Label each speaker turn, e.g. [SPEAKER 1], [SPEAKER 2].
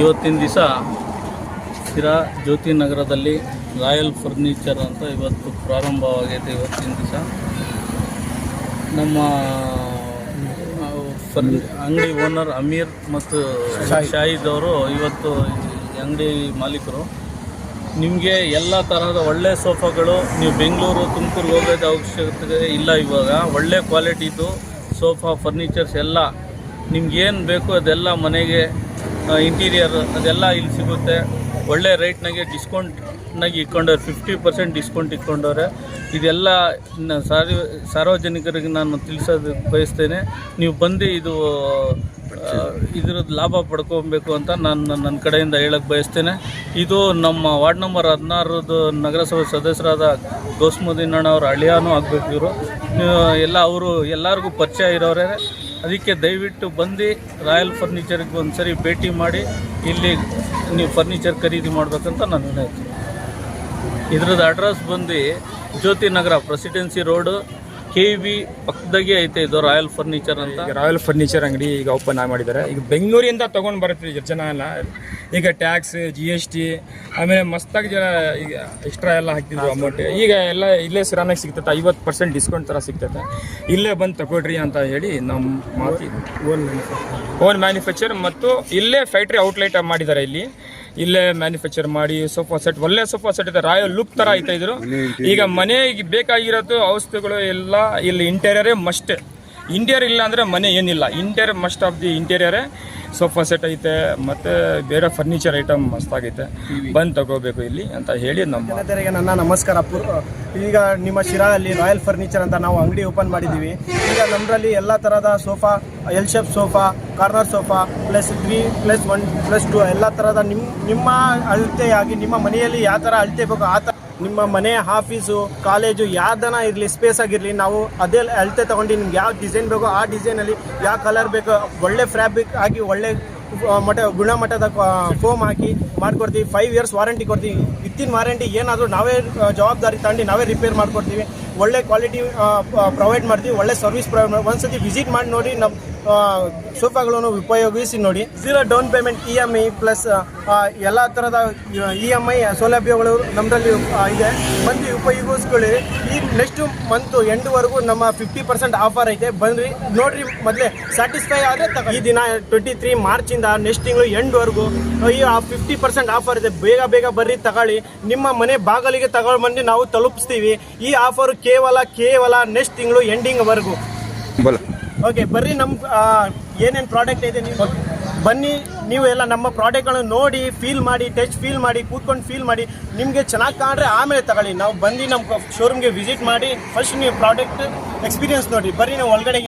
[SPEAKER 1] ಇವತ್ತಿನ ದಿವಸ ಸ್ಥಿರ ಜ್ಯೋತಿ ನಗರದಲ್ಲಿ ರಾಯಲ್ ಫರ್ನಿಚರ್ ಅಂತ ಇವತ್ತು ಪ್ರಾರಂಭವಾಗೈತೆ ಇವತ್ತಿನ ದಿವಸ. ನಮ್ಮ ಫರ್ನಿ ಅಂಗಡಿ ಓನರ್ ಅಮೀರ್ ಮತ್ತು ಶಾಹಿದ್ ಅವರು ಇವತ್ತು ಅಂಗಡಿ ಮಾಲೀಕರು. ನಿಮಗೆ ಎಲ್ಲ ತರಹದ ಒಳ್ಳೆ ಸೋಫಾಗಳು ನೀವು ಬೆಂಗಳೂರು ತುಮಕೂರು ಹೋಗೋದು ಅವಶ್ಯಕತೆ ಇಲ್ಲ ಇವಾಗ. ಒಳ್ಳೆ ಕ್ವಾಲಿಟಿದು ಸೋಫಾ ಫರ್ನಿಚರ್ಸ್ ಎಲ್ಲ. ನಿಮ್ಗೇನು ಬೇಕು ಅದೆಲ್ಲ ಮನೆಗೆ ಇಂಟೀರಿಯರ್ ಅದೆಲ್ಲ ಇಲ್ಲಿ ಸಿಗುತ್ತೆ. ಒಳ್ಳೆ ರೇಟ್ನಾಗೆ ಡಿಸ್ಕೌಂಟ್ನಾಗೆ ಇಟ್ಕೊಂಡವ್ರೆ ಫಿಫ್ಟಿ ಪರ್ಸೆಂಟ್ ಡಿಸ್ಕೌಂಟ್ ಇಟ್ಕೊಂಡವ್ರೆ. ಇದೆಲ್ಲ ಸಾರ್ವಜನಿಕರಿಗೆ ನಾನು ತಿಳಿಸೋದು ಬಯಸ್ತೇನೆ. ನೀವು ಬಂದು ಇದು ಇದ್ರದ್ದು ಲಾಭ ಪಡ್ಕೊಬೇಕು ಅಂತ ನಾನು ನನ್ನ ಕಡೆಯಿಂದ ಹೇಳಕ್ಕೆ ಬಯಸ್ತೇನೆ. ಇದು ನಮ್ಮ ವಾರ್ಡ್ ನಂಬರ್ ಹದಿನಾರದು ನಗರಸಭೆ ಸದಸ್ಯರಾದ ಗೌಸ್ಮುದ್ದೀನ್ ಅಣ್ಣ ಅವ್ರ ಅಳಿಯಾನೂ ಆಗಬೇಕು ಇವರು. ಎಲ್ಲ ಅವರು ಎಲ್ಲರಿಗೂ ಪರಿಚಯ ಇರೋರೆ. ಅದಕ್ಕೆ ದಯವಿಟ್ಟು ಬಂದು ರಾಯಲ್ ಫರ್ನಿಚರ್ಗೆ ಒಂದು ಸರಿ ಭೇಟಿ ಮಾಡಿ ಇಲ್ಲಿ ನೀವು ಫರ್ನಿಚರ್ ಖರೀದಿ ಮಾಡಬೇಕಂತ ನಾನು ವಿನಂತಿ. ಇದ್ರದ್ದು ಅಡ್ರೆಸ್ ಬಂದು Jyoti Nagar presidency road K V ಪಕ್ಕದಾಗೆ ಐತೆ ಇದು ರಾಯಲ್ ಫರ್ನಿಚರ್ ಅಂತ?
[SPEAKER 2] ಈಗ ರಾಯಲ್ ಫರ್ನಿಚರ್ ಅಂಗಡಿ ಈಗ ಓಪನ್ ಆಗಿ ಮಾಡಿದ್ದಾರೆ. ಈಗ ಬೆಂಗಳೂರಿಂದ ತೊಗೊಂಡು ಬರುತ್ತೆ ಜನ ಎಲ್ಲ. ಈಗ ಟ್ಯಾಕ್ಸ್ ಜಿ ಎಸ್ ಟಿ ಆಮೇಲೆ ಮಸ್ತಾಗಿ ಜನ ಈಗ ಎಕ್ಸ್ಟ್ರಾ ಎಲ್ಲ ಹಾಕ್ತಿದ್ರು ಅಮೌಂಟ್ ಈಗ ಎಲ್ಲ ಇಲ್ಲೇ ಸಿರಾನಾಗ ಸಿಗ್ತೈತೆ. ಐವತ್ತು ಪರ್ಸೆಂಟ್ ಡಿಸ್ಕೌಂಟ್ ಥರ ಸಿಗ್ತೈತೆ. ಇಲ್ಲೇ ಬಂದು ತಗೊಳ್ರಿ ಅಂತ ಹೇಳಿ ನಮ್ಮ ಮಾತು ಓನ್ ಮ್ಯಾನುಫ್ಯಾಕ್ಚರ್ ಮತ್ತು ಇಲ್ಲೇ ಫ್ಯಾಕ್ಟ್ರಿ ಔಟ್ಲೆಟ್ ಮಾಡಿದ್ದಾರೆ ಇಲ್ಲಿ. ಇಲ್ಲೇ ಮ್ಯಾನುಫ್ಯಾಕ್ಚರ್ ಮಾಡಿ ಸೋಫಾ ಸೆಟ್ ಒಳ್ಳೆ ಸೋಫಾ ಸೆಟ್ ಇದೆ. ರಾಯಲ್ ಲುಕ್ ತರ ಐತೆ ಇದ್ರು. ಈಗ ಮನೆಗೆ ಬೇಕಾಗಿರೋದು ಔಷಧಿಗಳು ಎಲ್ಲ ಇಲ್ಲಿ ಇಂಟೀರಿಯರೇ ಮಸ್ಟ್ ಇಂಟೀರಿಯರ್ ಇಲ್ಲ ಅಂದ್ರೆ ಮನೆ ಏನಿಲ್ಲ. ಇಂಟೀರಿಯರ್ ಮಸ್ಟ್ ಆಫ್ ದಿ ಇಂಟೀರಿಯರೇ ಸೋಫಾ ಸೆಟ್ ಐತೆ ಮತ್ತೆ ಬೇರೆ ಫರ್ನಿಚರ್ ಐಟಮ್ ಮಸ್ತಾಗೈತೆ. ಬಂದು ತಗೋಬೇಕು ಇಲ್ಲಿ ಅಂತ ಹೇಳಿ ನಮ್ಮ
[SPEAKER 3] ಜನತೆಗೆ ನನ್ನ ನಮಸ್ಕಾರ. ಈಗ ನಿಮ್ಮ ಶಿರಾ ಅಲ್ಲಿ ರಾಯಲ್ ಫರ್ನಿಚರ್ ಅಂತ ನಾವು ಅಂಗಡಿ ಓಪನ್ ಮಾಡಿದ್ದೀವಿ. ಈಗ ನಮ್ಮರಲ್ಲಿ ಎಲ್ಲ ಥರದ sofa L shape sofa corner sofa plus three plus one plus two ಎಲ್ಲ ಥರದ ನಿಮ್ಮ ನಿಮ್ಮ ಅಳತೆಯಾಗಿ ನಿಮ್ಮ ಮನೆಯಲ್ಲಿ ಯಾವ ಥರ ಅಳತೆ ಬೇಕು ಆ ಥರ ನಿಮ್ಮ ಮನೆ, ಆಫೀಸು, ಕಾಲೇಜು ಯಾವ್ದನ ಇರಲಿ ಸ್ಪೇಸ್ ಆಗಿರಲಿ, ನಾವು ಅದೇ ಅಳತೆ ತೊಗೊಂಡು ನಿಮ್ಗೆ ಯಾವ ಡಿಸೈನ್ ಬೇಕೋ ಆ ಡಿಸೈನಲ್ಲಿ ಯಾವ ಕಲರ್ ಬೇಕೋ, ಒಳ್ಳೆ ಫ್ಯಾಬ್ರಿಕ್ ಆಗಿ, ಒಳ್ಳೆ ಮಟ್ಟ ಗುಣಮಟ್ಟದ ಫೋಮ್ ಹಾಕಿ ಮಾಡ್ಕೊಡ್ತೀವಿ ಫೈವ್ ಇಯರ್ಸ್ ವಾರಂಟಿ ಕೊಡ್ತೀವಿ. ವಿತಿನ್ ವಾರಂಟಿ ಏನಾದರೂ ನಾವೇ ಜವಾಬ್ದಾರಿ ತಗೊಂಡು ನಾವೇ ರಿಪೇರ್ ಮಾಡ್ಕೊಡ್ತೀವಿ. ಒಳ್ಳೆ ಕ್ವಾಲಿಟಿ ಪ್ರೊವೈಡ್ ಮಾಡ್ತೀವಿ. ಒಳ್ಳೆ ಸರ್ವಿಸ್ ಪ್ರೊವೈಡ್ ಮಾಡಿ ಒಂದ್ಸತಿ ವಿಸಿಟ್ ಮಾಡಿ ನೋಡಿ ನಮ್ಮ ಸೋಫಾಗಳನ್ನು ಉಪಯೋಗಿಸಿ ನೋಡಿ. Zero down payment E M I plus ಎಲ್ಲ ಥರದ ಇ ಎಂ ಐ ಸೌಲಭ್ಯಗಳು ನಮ್ಮಲ್ಲಿ ಇದೆ. ಬಂದು ಉಪಯೋಗಿಸ್ಕೊಳ್ಳಿ. ಈ ನೆಕ್ಸ್ಟ್ ಮಂತ್ ಎಂಡ್ವರೆಗೂ ನಮ್ಮ ಫಿಫ್ಟಿ ಪರ್ಸೆಂಟ್ ಆಫರ್ ಐತೆ. ಬಂದ್ರಿ ನೋಡ್ರಿ ಮೊದಲೇ. ಸ್ಯಾಟಿಸ್ಫೈ ಆದರೆ ತಗೋ ಈ ದಿನ ಟ್ವೆಂಟಿ ತ್ರೀ ಮಾರ್ಚಿಂದ ನೆಕ್ಸ್ಟ್ ತಿಂಗಳು ಎಂಡ್ವರೆಗೂ, ಈ ಫಿಫ್ಟಿ ಪರ್ಸೆಂಟ್ ಆಫರ್ ಇದೆ. ಬೇಗ ಬೇಗ ಬರ್ರಿ, ತಗೊಳ್ಳಿ. ನಿಮ್ಮ ಮನೆ ಬಾಗಲಿಗೆ ತಗೊಂಡು ಬಂದು ನಾವು ತಲುಪಿಸ್ತೀವಿ. ಈ ಆಫರ್ ಕೇವಲ ಕೇವಲ ನೆಕ್ಸ್ಟ್ ತಿಂಗಳು ಎಂಡಿಂಗ್ವರೆಗೂ ಓಕೆ ಬರ್ರಿ ನಮ್ಮ ಏನೇನು ಪ್ರಾಡಕ್ಟ್ ಇದೆ ನೀವು? ಬನ್ನಿ ನೀವು ಎಲ್ಲ ನಮ್ಮ ಪ್ರಾಡಕ್ಟ್ಗಳನ್ನು ನೋಡಿ ಫೀಲ್ ಮಾಡಿ ಟಚ್ ಫೀಲ್ ಮಾಡಿ ಕೂತ್ಕೊಂಡು ಫೀಲ್ ಮಾಡಿ ನಿಮಗೆ ಚೆನ್ನಾಗಿ ಕಾಣ್ರೆ ಆಮೇಲೆ ತಗೊಳ್ಳಿ. ನಾವು ಬಂದು ನಮ್ಮ ಶೋರೂಮ್ಗೆ ವಿಸಿಟ್ ಮಾಡಿ ಫಸ್ಟ್ ನೀವು ಪ್ರಾಡಕ್ಟ್ ಎಕ್ಸ್ಪೀರಿಯನ್ಸ್ ನೋಡಿ. ಬರ್ರಿ ನಾವು ಒಳಗಡೆ